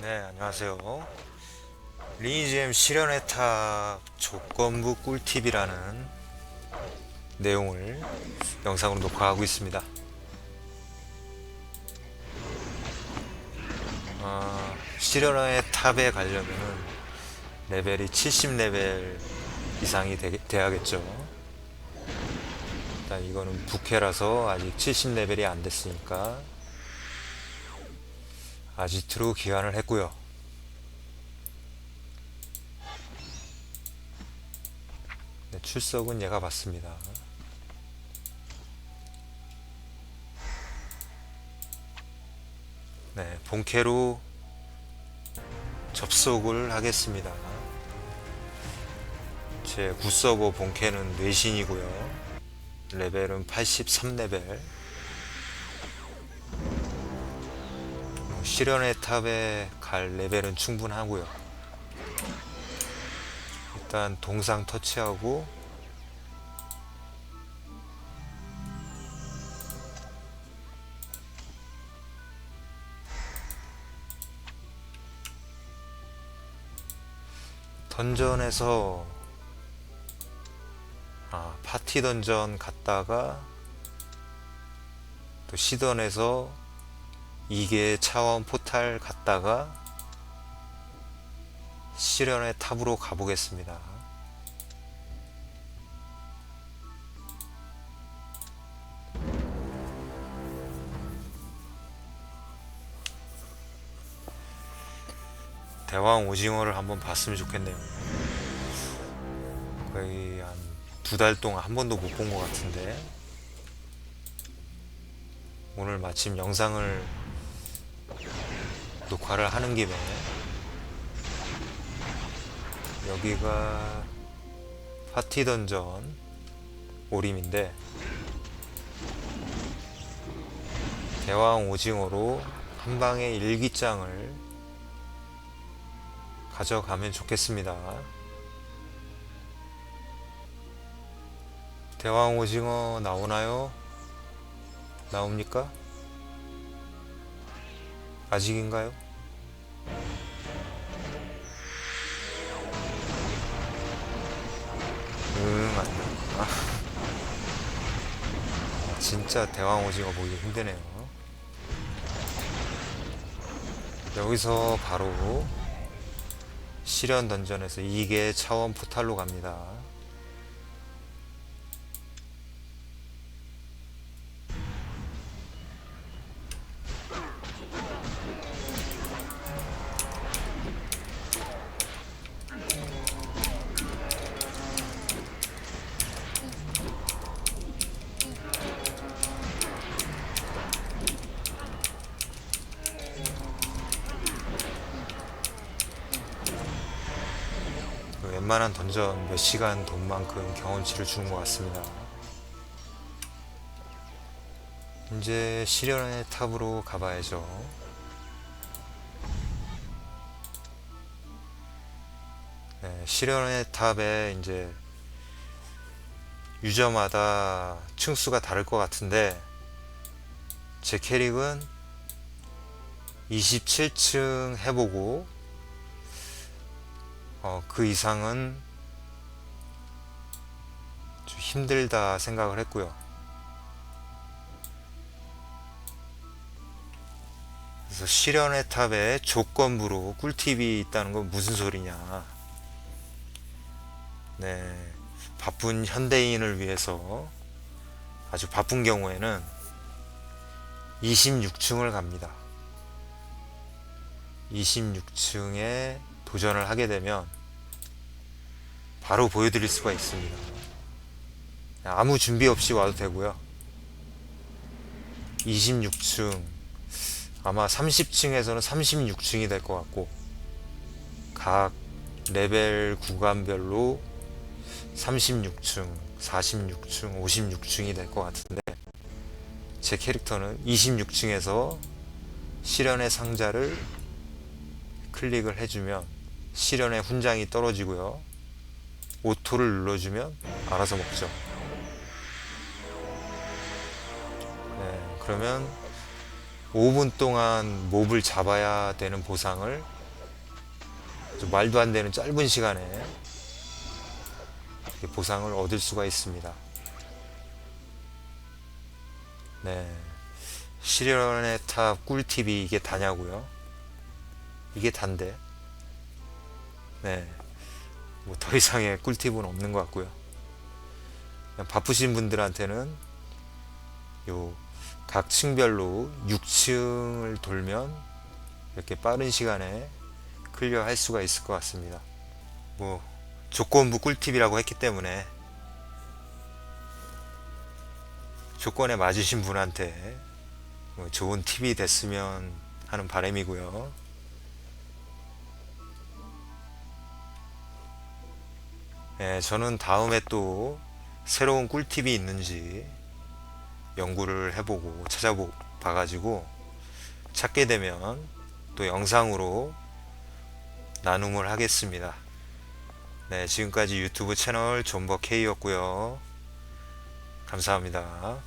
네, 안녕하세요. 리니지엠 실현의 탑 조건부 꿀팁이라는 내용을 영상으로 녹화하고 있습니다. 어, 실현의 탑에 가려면 레벨이 70레벨 이상이 되, 돼야겠죠. 일단 이거는 부캐라서 아직 70레벨이 안 됐으니까 아지트로 기환을 했고요. 네, 출석은 얘가 받습니다. 네, 본캐로 접속을 하겠습니다. 제 굿서버 본캐는 뇌신이고요. 레벨은 83레벨. 실현의 탑에 갈 레벨은 충분하고요. 일단 동상 터치하고 던전에서 아, 파티 던전 갔다가 또 시던에서 이게 차원 포탈 갔다가 실현의 탑으로 가보겠습니다. 대왕 오징어를 한번 봤으면 좋겠네요. 거의 한 두 달 동안 한 번도 못 본 것 같은데 오늘 마침 영상을 녹화를 하는 김에 여기가 파티 던전 오림인데 대왕 오징어로 한 방에 일기장을 가져가면 좋겠습니다. 대왕 오징어 나오나요? 나옵니까? 아직인가요? 응, 안 나와. 진짜 대왕 오징어 보기 힘드네요. 여기서 바로 실현 던전에서 이게 차원 포탈로 갑니다. 웬만한 던전 몇 시간 돈 만큼 경험치를 주는 것 같습니다. 이제 실현의 탑으로 가봐야죠. 네, 실현의 탑에 이제 유저마다 층수가 다를 것 같은데 제 캐릭은 27층 해보고 어, 그 이상은 좀 힘들다 생각을 했고요. 그래서 실현의 탑에 조건부로 꿀팁이 있다는 건 무슨 소리냐. 네. 바쁜 현대인을 위해서 아주 바쁜 경우에는 26층을 갑니다. 26층에 도전을 하게 되면 바로 보여드릴 수가 있습니다. 아무 준비 없이 와도 되고요. 26층 아마 30층에서는 36층이 될 것 같고 각 레벨 구간별로 36층, 46층, 56층이 될 것 같은데 제 캐릭터는 26층에서 실현의 상자를 클릭을 해주면 실현의 훈장이 떨어지고요. 오토를 눌러주면 알아서 먹죠. 네, 5분 동안 몹을 잡아야 되는 보상을 좀 말도 안 되는 짧은 시간에 보상을 얻을 수가 있습니다. 네. 시련의 탑 꿀팁이 이게 다냐고요? 이게 단데. 네. 뭐 더 이상의 꿀팁은 없는 것 같고요. 바쁘신 분들한테는 요 각 층별로 6층을 돌면 이렇게 빠른 시간에 클리어 할 수가 있을 것 같습니다. 뭐 조건부 꿀팁이라고 했기 때문에 조건에 맞으신 분한테 뭐 좋은 팁이 됐으면 하는 바람이고요. 네, 저는 다음에 또 새로운 꿀팁이 있는지 연구를 해보고 찾아보 봐가지고 찾게 되면 또 영상으로 나눔을 하겠습니다. 네, 지금까지 유튜브 채널 존버 K였고요. 감사합니다.